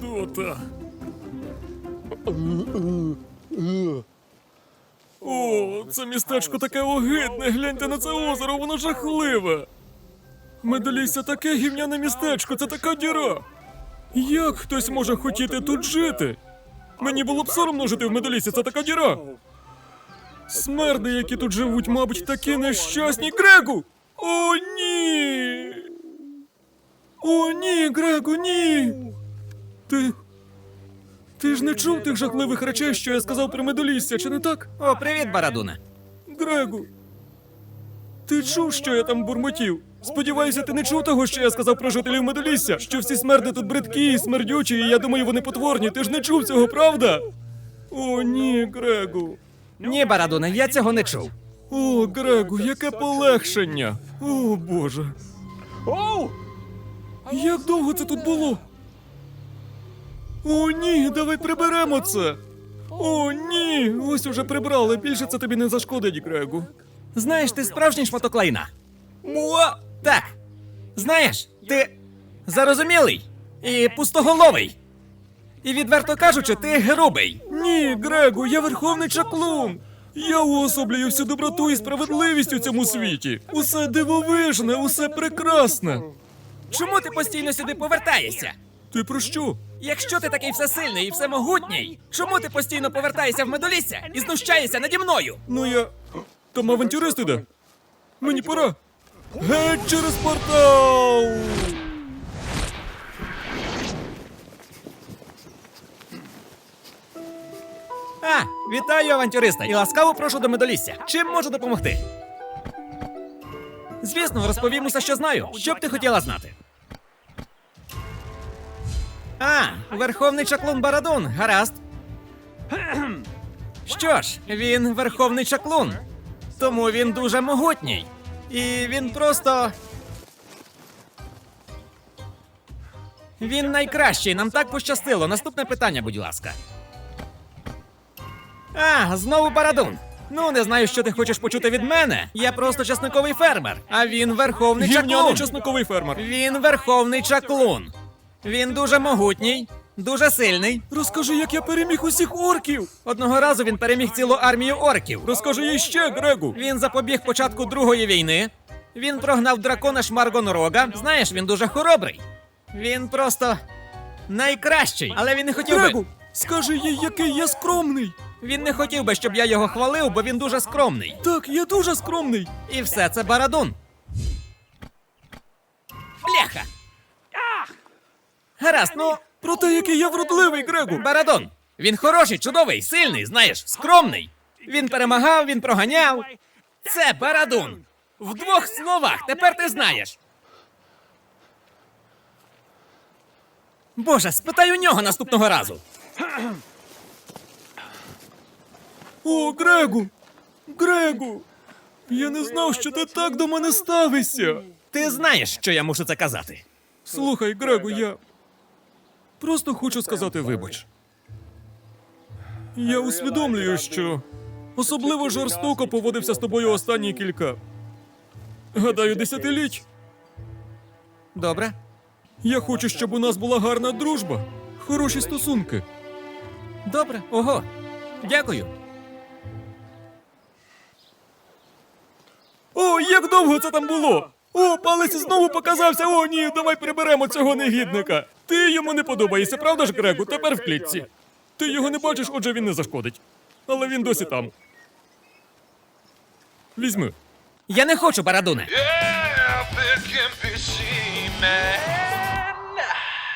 Круто. О, це містечко таке огидне. Гляньте на це озеро, воно жахливе. Медалісся таке гівняне містечко, це така діра. Як хтось може хотіти тут жити? Мені було б соромно жити в медалісі, це така діра. Смерди, які тут живуть, мабуть, такі нещасні. Грегу! О, ні! О, ні, Грегу, ні! Ти. Ти ж не чув тих жахливих речей, що я сказав про медалісся, чи не так? О, привіт, Барадуне. Грегу. Ти чув, що я там бурмотів? Сподіваюся, ти не чув того, що я сказав про жителів медалісся, що всі смерди тут бридкі і смердючі, і я думаю, вони потворні. Ти ж не чув цього, правда? О, ні, Грегу. Ні, Барадуне, я цього не чув. О, Грегу, яке полегшення. О, Боже. Як довго це тут було? О, ні, давай приберемо це. О, ні, ось уже прибрали. Більше це тобі не зашкодить, Грегу. Знаєш, ти справжній шматок лайна. Муа! Так. Знаєш, ти зарозумілий і пустоголовий. І відверто кажучи, ти грубий. Ні, Грегу, я верховний чаклун. Я уособлюю всю доброту і справедливість у цьому світі. Усе дивовижне, усе прекрасне. Чому ти постійно сюди повертаєшся? Ти про що? Якщо ти такий всесильний і всемогутній, чому ти постійно повертаєшся в медолісся і знущаєшся наді мною? Ну я. Там авантюрист іде. Мені пора. Геть через портал! А, вітаю, авантюриста, і ласкаво прошу до медолісся. Чим можу допомогти? Звісно, розповім усе, що знаю. Що б ти хотіла знати? А, верховний чаклун Барадун, гаразд. Що ж, він верховний чаклун. Тому він дуже могутній. І він просто. Він найкращий, нам так пощастило. Наступне питання, будь ласка. А, знову Барадун. Ну, не знаю, що ти хочеш почути від мене. Я просто часниковий фермер, а він верховний Гівняний чаклун. чесноковий фермер. Він верховний чаклун. Він дуже могутній, дуже сильний. Розкажи, як я переміг усіх орків. Одного разу він переміг цілу армію орків. Розкажи їй ще, Грегу. Він запобіг початку Другої війни. Він прогнав дракона Шмаргонрога. Знаєш, він дуже хоробрий. Він просто найкращий, але він не хотів би. Грегу, скажи їй, який я скромний. Він не хотів би, щоб я його хвалив, бо він дуже скромний. Так, я дуже скромний. І все це Барадун. Гаразд, ну, Про те, який я вродливий, Грегу. Барадон. Він хороший, чудовий, сильний, знаєш, скромний. Він перемагав, він проганяв. Це Барадун. В двох словах, тепер ти знаєш. Боже, спитай у нього наступного разу. О, Грегу! Грегу! Я не знав, що ти так до мене ставишся. Ти знаєш, що я мушу це казати. Слухай, Грегу, я просто хочу сказати вибач. Я усвідомлюю, що особливо жорстоко поводився з тобою останні кілька. Гадаю, десятиліть. Добре? Я хочу, щоб у нас була гарна дружба, хороші стосунки. Добре, ого. Дякую. О, як довго це там було? О, палець знову показався. О, ні, давай приберемо цього негідника. Ти йому не подобаєшся, правда ж, Грегу? Тепер в клітці. Ти його не бачиш, отже він не зашкодить. Але він досі там. Візьми. Я не хочу, Барадуне. Yeah, be seen, man.